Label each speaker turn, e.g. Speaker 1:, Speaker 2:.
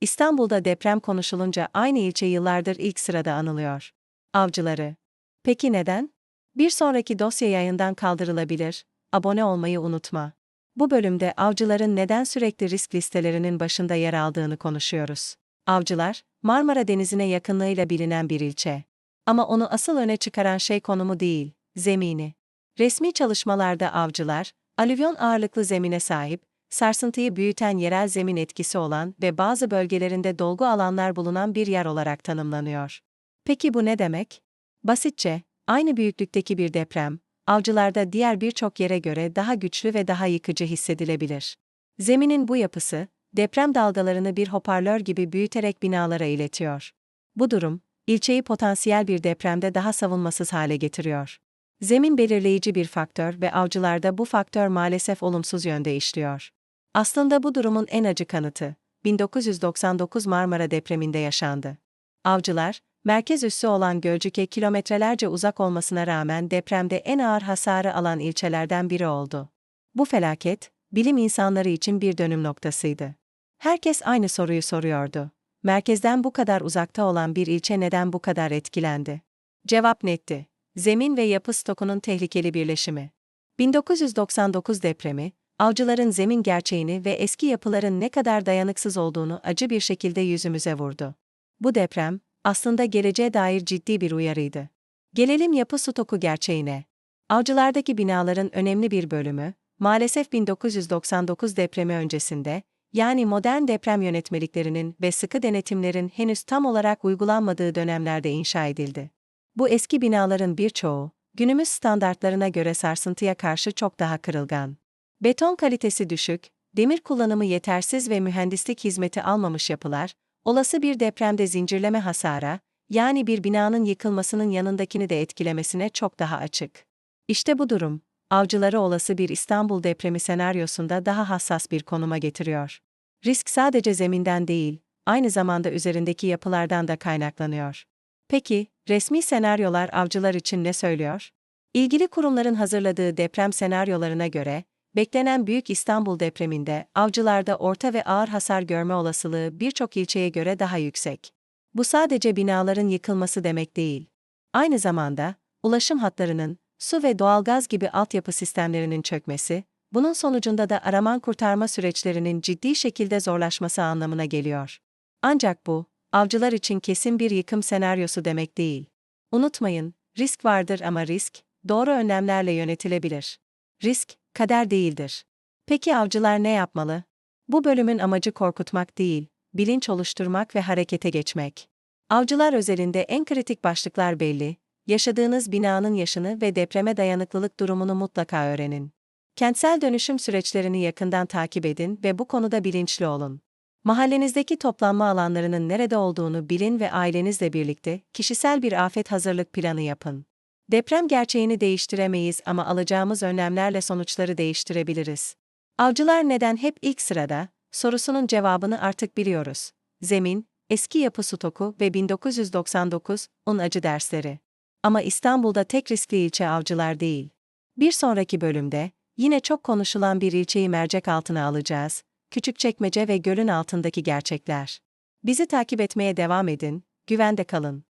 Speaker 1: İstanbul'da deprem konuşulunca aynı ilçe yıllardır ilk sırada anılıyor. Avcıları. Peki neden? Bir sonraki dosya yayından kaldırılabilir. Abone olmayı unutma. Bu bölümde avcıların neden sürekli risk listelerinin başında yer aldığını konuşuyoruz. Avcılar, Marmara Denizi'ne yakınlığıyla bilinen bir ilçe. Ama onu asıl öne çıkaran şey konumu değil, zemini. Resmi çalışmalarda avcılar, alüvyon ağırlıklı zemine sahip, sarsıntıyı büyüten yerel zemin etkisi olan ve bazı bölgelerinde dolgu alanlar bulunan bir yer olarak tanımlanıyor. Peki bu ne demek? Basitçe, aynı büyüklükteki bir deprem, avcılarda diğer birçok yere göre daha güçlü ve daha yıkıcı hissedilebilir. Zeminin bu yapısı, deprem dalgalarını bir hoparlör gibi büyüterek binalara iletiyor. Bu durum, ilçeyi potansiyel bir depremde daha savunmasız hale getiriyor. Zemin belirleyici bir faktör ve avcılarda bu faktör maalesef olumsuz yönde işliyor. Aslında bu durumun en acı kanıtı, 1999 Marmara depreminde yaşandı. Avcılar, merkez üssü olan Gölcük'e kilometrelerce uzak olmasına rağmen depremde en ağır hasarı alan ilçelerden biri oldu. Bu felaket, bilim insanları için bir dönüm noktasıydı. Herkes aynı soruyu soruyordu. Merkezden bu kadar uzakta olan bir ilçe neden bu kadar etkilendi? Cevap netti. Zemin ve yapı stokunun tehlikeli birleşimi. 1999 depremi, avcıların zemin gerçeğini ve eski yapıların ne kadar dayanıksız olduğunu acı bir şekilde yüzümüze vurdu. Bu deprem, aslında geleceğe dair ciddi bir uyarıydı. Gelelim yapı stoku gerçeğine. Avcılardaki binaların önemli bir bölümü, maalesef 1999 depremi öncesinde, yani modern deprem yönetmeliklerinin ve sıkı denetimlerin henüz tam olarak uygulanmadığı dönemlerde inşa edildi. Bu eski binaların birçoğu, günümüz standartlarına göre sarsıntıya karşı çok daha kırılgan. Beton kalitesi düşük, demir kullanımı yetersiz ve mühendislik hizmeti almamış yapılar, olası bir depremde zincirleme hasara, yani bir binanın yıkılmasının yanındakini de etkilemesine çok daha açık. İşte bu durum, avcıları olası bir İstanbul depremi senaryosunda daha hassas bir konuma getiriyor. Risk sadece zeminden değil, aynı zamanda üzerindeki yapılardan da kaynaklanıyor. Peki, resmi senaryolar avcılar için ne söylüyor? İlgili kurumların hazırladığı deprem senaryolarına göre, beklenen Büyük İstanbul depreminde avcılarda orta ve ağır hasar görme olasılığı birçok ilçeye göre daha yüksek. Bu sadece binaların yıkılması demek değil. Aynı zamanda, ulaşım hatlarının, su ve doğalgaz gibi altyapı sistemlerinin çökmesi, bunun sonucunda da araman kurtarma süreçlerinin ciddi şekilde zorlaşması anlamına geliyor. Ancak bu, avcılar için kesin bir yıkım senaryosu demek değil. Unutmayın, risk vardır ama risk, doğru önlemlerle yönetilebilir. Risk, kader değildir. Peki avcılar ne yapmalı? Bu bölümün amacı korkutmak değil, bilinç oluşturmak ve harekete geçmek. Avcılar özelinde en kritik başlıklar belli, yaşadığınız binanın yaşını ve depreme dayanıklılık durumunu mutlaka öğrenin. Kentsel dönüşüm süreçlerini yakından takip edin ve bu konuda bilinçli olun. Mahallenizdeki toplanma alanlarının nerede olduğunu bilin ve ailenizle birlikte kişisel bir afet hazırlık planı yapın. Deprem gerçeğini değiştiremeyiz ama alacağımız önlemlerle sonuçları değiştirebiliriz. Avcılar neden hep ilk sırada? Sorusunun cevabını artık biliyoruz. Zemin, eski yapı stoku ve 1999 un acı dersleri. Ama İstanbul'da tek riskli ilçe avcılar değil. Bir sonraki bölümde, yine çok konuşulan bir ilçeyi mercek altına alacağız. Küçükçekmece ve gölün altındaki gerçekler. Bizi takip etmeye devam edin, güvende kalın.